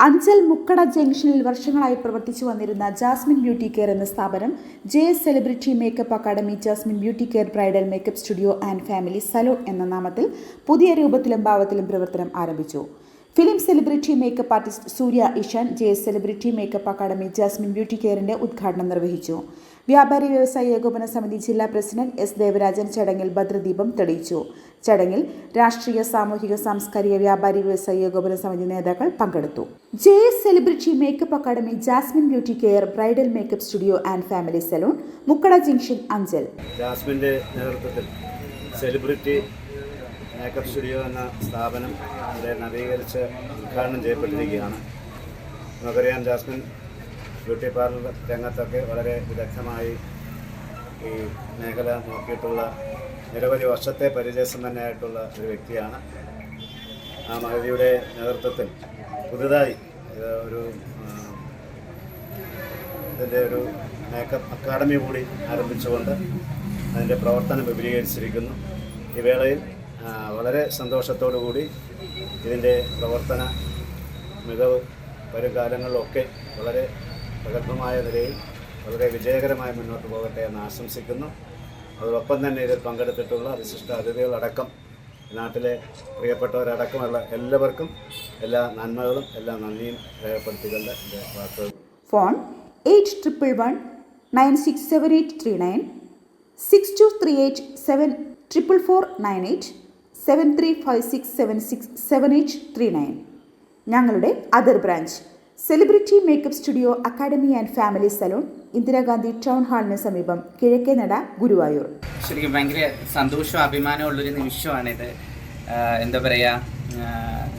അഞ്ചൽ മുക്കട ജംഗ്ഷനിൽ വർഷങ്ങളായി പ്രവർത്തിച്ചു വന്നിരുന്ന ജാസ്മിൻ ബ്യൂട്ടി കെയർ എന്ന സ്ഥാപനം J S celebrity makeup academy Jasmine beauty care bridal makeup studio and family salon എന്ന നാമത്തിൽ പുതിയ രൂപത്തിലും ഭാവത്തിലും പ്രവർത്തനം ആരംഭിച്ചു. Film celebrity makeup artist Surya Ishan J S celebrity makeup academy Jasmine beauty കെയറിന്റെ ഉദ്ഘാടനം നിർവഹിച്ചു. വ്യാപാരി വ്യവസായ ഏകോപന സമിതി ജില്ലാ പ്രസിഡന്റ് എസ് ദേവരാജൻ ചടങ്ങിൽ ഭദ്രദീപം തെളിയിച്ചു. ചടങ്ങിൽ രാഷ്ട്രീയ സാമൂഹിക സാംസ്കാരിക വ്യാപാരി വ്യവസായ ഏകോപന സമിതി നേതാക്കൾ പങ്കെടുത്തു. J S celebrity makeup academy Jasmine beauty care bridal makeup studio and family salon Mukkada junction Anchal. ജാസ്മിന്റെ നേതൃത്വത്തിൽ സെലിബ്രിറ്റി മേക്കപ്പ് സ്റ്റുഡിയോ എന്ന സ്ഥാപനം നവീകരിച്ച് ഉദ്ഘാടനം ചെയ്യപ്പെട്ടിരിക്കുകയാണ്. നമുക്കറിയാം ജാസ്മിൻ ബ്യൂട്ടി പാർലർ രംഗത്തൊക്കെ വളരെ വിദഗ്ധമായി ഈ മേഖല നോക്കിയിട്ടുള്ള നിരവധി വർഷത്തെ പരിചയസമ്പന്നനായിട്ടുള്ള ഒരു വ്യക്തിയാണ്. ആ മഹതിയുടെ നേതൃത്വത്തിൽ പുതുതായി ഒരു ഇതിന്റെ ഒരു മേക്കപ്പ് അക്കാഡമി കൂടി ആരംഭിച്ചുകൊണ്ട് അതിന്റെ പ്രവർത്തനം വിപുലീകരിച്ചിരിക്കുന്നു. ഈ വേളയിൽ വളരെ സന്തോഷത്തോടു കൂടി ഇതിന്റെ പ്രവർത്തന മികവ് വരും കാലങ്ങളിലൊക്കെ വളരെ പ്രഗത്ഭമായ നിലയിൽ വളരെ വിജയകരമായി മുന്നോട്ട് പോകട്ടെ എന്ന് ആശംസിക്കുന്നു. അതോടൊപ്പം തന്നെ ഇതിൽ പങ്കെടുത്തിട്ടുള്ള വിശിഷ്ട അതിഥികളടക്കം നാട്ടിലെ പ്രിയപ്പെട്ടവരടക്കമുള്ള എല്ലാവർക്കും എല്ലാ നന്മകളും എല്ലാ നന്ദിയും രേഖപ്പെടുത്തിക്കൊണ്ട് എന്റെ വാക്കുകൾ phone eight triple one nine six seven eight three nine six two three eight seven triple four nine eight seven three five six seven six seven eight three nine. ഞങ്ങളുടെ other branch. Celebrity makeup studio academy and family salon Indira Gandhi town ഹാളിന് സമീപം കിഴക്കേ നട ഗുരുവായൂർ. ശരിക്കും ഭയങ്കര സന്തോഷവും അഭിമാനവും ഉള്ളൊരു നിമിഷമാണിത്. എന്താ പറയുക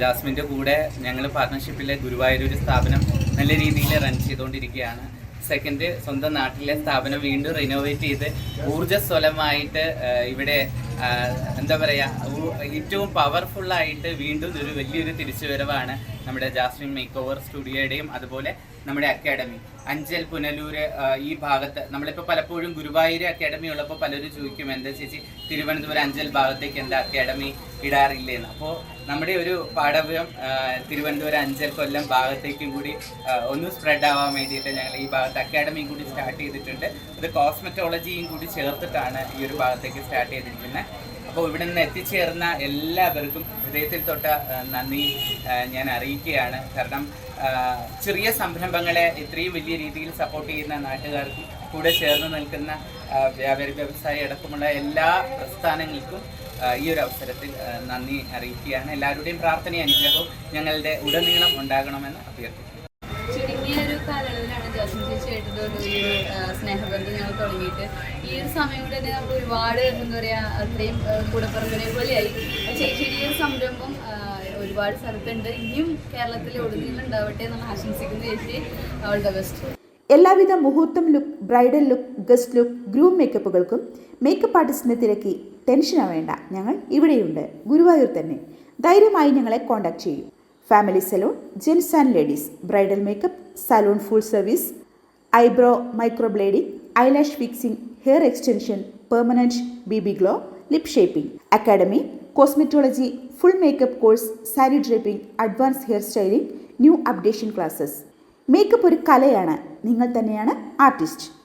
ജാസ്മിന്റെ കൂടെ ഞങ്ങൾ പാർട്ട്ണർഷിപ്പിലെ ഗുരുവായൂർ ഒരു സ്ഥാപനം നല്ല രീതിയിൽ റൺ ചെയ്തുകൊണ്ടിരിക്കുകയാണ് സെക്കൻഡ് സ്വന്തം നാട്ടിലെ സ്ഥാപനം വീണ്ടും റിനോവേറ്റ് ചെയ്ത് ഊർജസ്വലമായിട്ട് ഇവിടെ എന്താ പറയുക ഏറ്റവും പവർഫുള്ളായിട്ട് വീണ്ടും ഒരു വലിയൊരു തിരിച്ചുവരവാണ് നമ്മുടെ ജാസ്മിൻ മേക്ക് ഓവർ സ്റ്റുഡിയോയുടെയും അതുപോലെ നമ്മുടെ അക്കാഡമി അഞ്ചൽ പുനലൂര് ഈ ഭാഗത്ത് നമ്മളിപ്പോൾ പലപ്പോഴും ഗുരുവായൂർ അക്കാഡമി ഉള്ളപ്പോൾ പലരും ചോദിക്കും എന്താ ചേച്ചി തിരുവനന്തപുരം അഞ്ചൽ ഭാഗത്തേക്ക് എന്താ അക്കാഡമി ഇടാറില്ലേന്ന്. അപ്പോൾ നമ്മുടെ ഒരു പാഠവ്യം തിരുവനന്തപുരം അഞ്ചൽ കൊല്ലം ഭാഗത്തേക്കും കൂടി ഒന്ന് സ്പ്രെഡ് ആവാൻ വേണ്ടിയിട്ട് ഞങ്ങൾ ഈ ഭാഗത്ത് അക്കാഡമിയും കൂടി സ്റ്റാർട്ട് ചെയ്തിട്ടുണ്ട്. അത് കോസ്മെറ്റോളജിയും കൂടി ചേർത്തിട്ടാണ് ഈ ഒരു ഭാഗത്തേക്ക് സ്റ്റാർട്ട് ചെയ്തിരിക്കുന്നത് അപ്പോൾ ഇവിടെ നിന്ന് എത്തിച്ചേർന്ന എല്ലാവർക്കും ഹൃദയത്തിൽ തൊട്ട നന്ദി ഞാൻ അറിയിക്കുകയാണ്. കാരണം ചെറിയ സംരംഭങ്ങളെ ഇത്രയും വലിയ രീതിയിൽ സപ്പോർട്ട് ചെയ്യുന്ന നാട്ടുകാർക്കും കൂടെ ചേർന്ന് നിൽക്കുന്ന വ്യാപാര വ്യവസായ അടക്കമുള്ള എല്ലാ പ്രസ്ഥാനങ്ങൾക്കും ഈ ഒരു അവസരത്തിൽ നന്ദി അറിയിക്കുകയാണ്. എല്ലാവരുടെയും പ്രാർത്ഥനയും അനുഗ്രഹവും ഞങ്ങളുടെ ഉടനീളം ഉണ്ടാകണമെന്ന് അഭ്യർത്ഥിക്കുന്നു. സ്നേഹബന്ധം ഞങ്ങൾ തുടങ്ങിയിട്ട്. ഈ ഒരുപാട് ഒരുപാട് സ്ഥലത്തുണ്ട്. ഇനിയും കേരളത്തിൽ ഒടുങ്ങിയിലുണ്ടാവട്ടെ നമ്മൾ ആശംസിക്കുന്നു ആശംസിക്കുന്ന ചേച്ചി. അവളുടെ ബെസ്റ്റ് എല്ലാവിധ മുഹൂർത്തം look bridal look guest look groom മേക്കപ്പുകൾക്കും makeup ആർട്ടിസ്റ്റിനെ തിരക്കി ടെൻഷനാ വേണ്ട. ഞങ്ങൾ ഇവിടെയുണ്ട്. ഗുരുവായൂർ തന്നെ. ധൈര്യമായി ഞങ്ങളെ കോൺടാക്ട് ചെയ്യൂ. Family salon gents and ladies bridal makeup salon full service eyebrow microblading eyelash fixing hair extension permanent B B glow lip shaping academy cosmetology full makeup course sari draping advance hair styling new updation classes makeup ഒരു കലയാണ്. നിങ്ങൾ തന്നെയാണ് artist